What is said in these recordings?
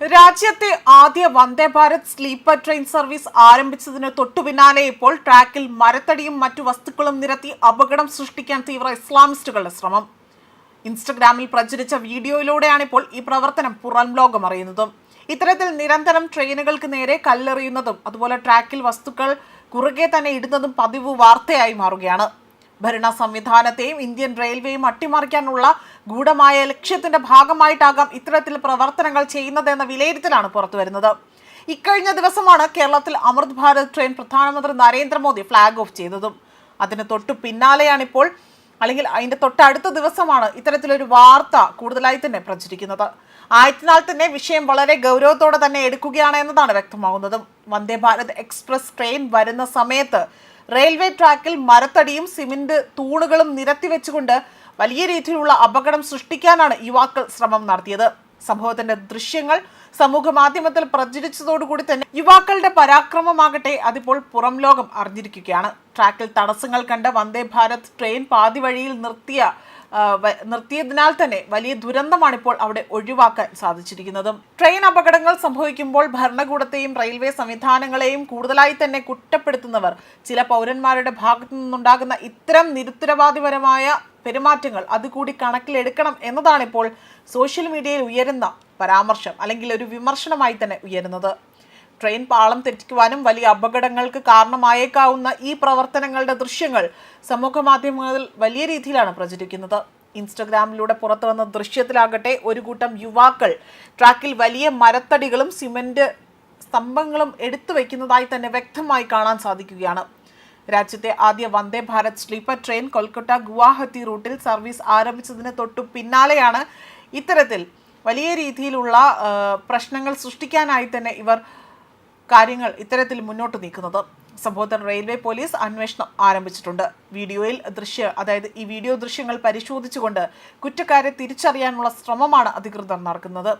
രാജ്യത്തെ ആദ്യ Vande Bharat sleeper train service ആരംഭിച്ചതിന് തൊട്ടു പിന്നാലെ ഇപ്പോൾ ട്രാക്കിൽ മരത്തടിയും മറ്റു വസ്തുക്കളും നിരത്തി അപകടം സൃഷ്ടിക്കാൻ തീവ്ര ഇസ്ലാമിസ്റ്റുകളുടെ ശ്രമം. ഇൻസ്റ്റഗ്രാമിൽ പ്രചരിച്ച വീഡിയോയിലൂടെയാണ് ഇപ്പോൾ ഈ പ്രവർത്തനം പുറം ലോകം അറിയുന്നതും. ഇത്തരത്തിൽ നിരന്തരം ട്രെയിനുകൾക്ക് നേരെ കല്ലെറിയുന്നതും അതുപോലെ ട്രാക്കിൽ വസ്തുക്കൾ കുറുകെ തന്നെ ഇടുന്നതും പതിവ് വാർത്തയായി മാറുകയാണ്. ഭരണ സംവിധാനത്തെയും ഇന്ത്യൻ റെയിൽവേയും അട്ടിമറിക്കാനുള്ള ഗൂഢമായ ലക്ഷ്യത്തിന്റെ ഭാഗമായിട്ടാകാം ഇത്തരത്തിൽ പ്രവർത്തനങ്ങൾ ചെയ്യുന്നതെന്ന വിലയിരുത്തലാണ് പുറത്തുവരുന്നത്. ഇക്കഴിഞ്ഞ ദിവസമാണ് കേരളത്തിൽ അമൃത് ഭാരത് ട്രെയിൻ പ്രധാനമന്ത്രി നരേന്ദ്രമോദി ഫ്ലാഗ് ഓഫ് ചെയ്തതും. അതിന് തൊട്ടു പിന്നാലെയാണിപ്പോൾ അല്ലെങ്കിൽ അതിന്റെ തൊട്ടടുത്ത ദിവസമാണ് ഇത്തരത്തിലൊരു വാർത്ത കൂടുതലായി തന്നെ പ്രചരിക്കുന്നത്. ആയതിനാൽ തന്നെ വിഷയം വളരെ ഗൗരവത്തോടെ തന്നെ എടുക്കുകയാണ് എന്നതാണ് വ്യക്തമാകുന്നതും. വന്ദേ ഭാരത് എക്സ്പ്രസ് ട്രെയിൻ വരുന്ന സമയത്ത് റെയിൽവേ ട്രാക്കിൽ മരത്തടിയും സിമന്റ് തൂണുകളും നിരത്തി വെച്ചുകൊണ്ട് വലിയ രീതിയിലുള്ള അപകടം സൃഷ്ടിക്കാനാണ് യുവാക്കൾ ശ്രമം നടത്തിയത്. സംഭവത്തിന്റെ ദൃശ്യങ്ങൾ സമൂഹ മാധ്യമത്തിൽ പ്രചരിച്ചതോടുകൂടി തന്നെ യുവാക്കളുടെ പരാക്രമമാകട്ടെ അതിപ്പോൾ പുറം ലോകം അറിഞ്ഞിരിക്കുകയാണ്. ട്രാക്കിൽ തടസ്സങ്ങൾ കണ്ട് വന്ദേ ഭാരത് ട്രെയിൻ പാതിവഴിയിൽ നിർത്തിയ നിർത്തിയതിനാൽ തന്നെ വലിയ ദുരന്തമാണ് ഇപ്പോൾ അവിടെ ഒഴിവാക്കാൻ സാധിച്ചിരിക്കുന്നതും. ട്രെയിൻ അപകടങ്ങൾ സംഭവിക്കുമ്പോൾ ഭരണകൂടത്തെയും റെയിൽവേ സംവിധാനങ്ങളെയും കൂടുതലായി തന്നെ കുറ്റപ്പെടുത്തുന്നവർ ചില പൗരന്മാരുടെ ഭാഗത്തു നിന്നുണ്ടാകുന്ന ഇത്തരം നിരുത്തരവാദിപരമായ പെരുമാറ്റങ്ങൾ അതുകൂടി കണക്കിലെടുക്കണം എന്നതാണ് ഇപ്പോൾ സോഷ്യൽ മീഡിയയിൽ ഉയരുന്ന പരാമർശം അല്ലെങ്കിൽ ഒരു വിമർശനമായി തന്നെ ഉയരുന്നത്. ട്രെയിൻ പാളം തെറ്റിക്കുവാനും വലിയ അപകടങ്ങൾക്ക് കാരണമായേക്കാവുന്ന ഈ പ്രവർത്തനങ്ങളുടെ ദൃശ്യങ്ങൾ സമൂഹ മാധ്യമങ്ങളിൽ വലിയ രീതിയിലാണ് പ്രചരിക്കുന്നത്. ഇൻസ്റ്റഗ്രാമിലൂടെ പുറത്തു വന്ന ദൃശ്യത്തിലാകട്ടെ ഒരു കൂട്ടം യുവാക്കൾ ട്രാക്കിൽ വലിയ മരത്തടികളും സിമന്റ് സ്തംഭങ്ങളും എടുത്തു വയ്ക്കുന്നതായി തന്നെ വ്യക്തമായി കാണാൻ സാധിക്കുകയാണ്. രാജ്യത്തെ ആദ്യ വന്ദേ ഭാരത് സ്ലീപ്പർ ട്രെയിൻ കൊൽക്കത്ത ഗുവാഹത്തി റൂട്ടിൽ സർവീസ് ആരംഭിച്ചതിന് തൊട്ടു പിന്നാലെയാണ് ഇത്തരത്തിൽ വലിയ രീതിയിലുള്ള പ്രശ്നങ്ങൾ സൃഷ്ടിക്കാനായി തന്നെ ഇവർ കാര്യങ്ങൾ ഇത്തരത്തിൽ മുന്നോട്ട് നീക്കുന്നത്. സംഭവത്തിൽ റെയിൽവേ പോലീസ് അന്വേഷണം ആരംഭിച്ചിട്ടുണ്ട്. വീഡിയോയിൽ ദൃശ്യ അതായത് ഈ വീഡിയോ ദൃശ്യങ്ങൾ പരിശോധിച്ചുകൊണ്ട് കുറ്റക്കാരെ തിരിച്ചറിയാനുള്ള ശ്രമമാണ് അധികൃതർ നടക്കുന്നത്.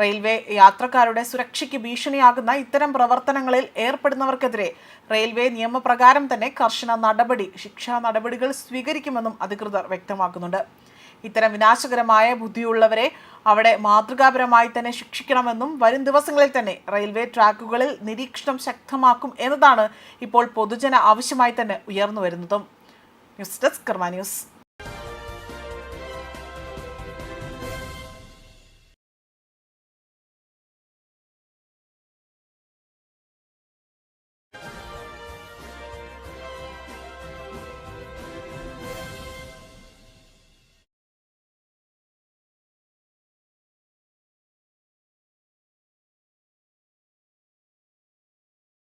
റെയിൽവേ യാത്രക്കാരുടെ സുരക്ഷയ്ക്ക് ഭീഷണിയാകുന്ന ഇത്തരം പ്രവർത്തനങ്ങളിൽ ഏർപ്പെടുന്നവർക്കെതിരെ റെയിൽവേ നിയമപ്രകാരം തന്നെ കർശന നടപടി ശിക്ഷാ നടപടികൾ സ്വീകരിക്കുമെന്നും അധികൃതർ വ്യക്തമാക്കുന്നുണ്ട്. ഇത്തരം വിനാശകരമായ ബുദ്ധിയുള്ളവരെ അവിടെ മാതൃകാപരമായി തന്നെ ശിക്ഷിക്കണമെന്നും വരും ദിവസങ്ങളിൽ തന്നെ റെയിൽവേ ട്രാക്കുകളിൽ നിരീക്ഷണം ശക്തമാക്കും എന്നതാണ് ഇപ്പോൾ പൊതുജന ആവശ്യമായി തന്നെ ഉയർന്നു വരുന്നതും. News desk Karma news.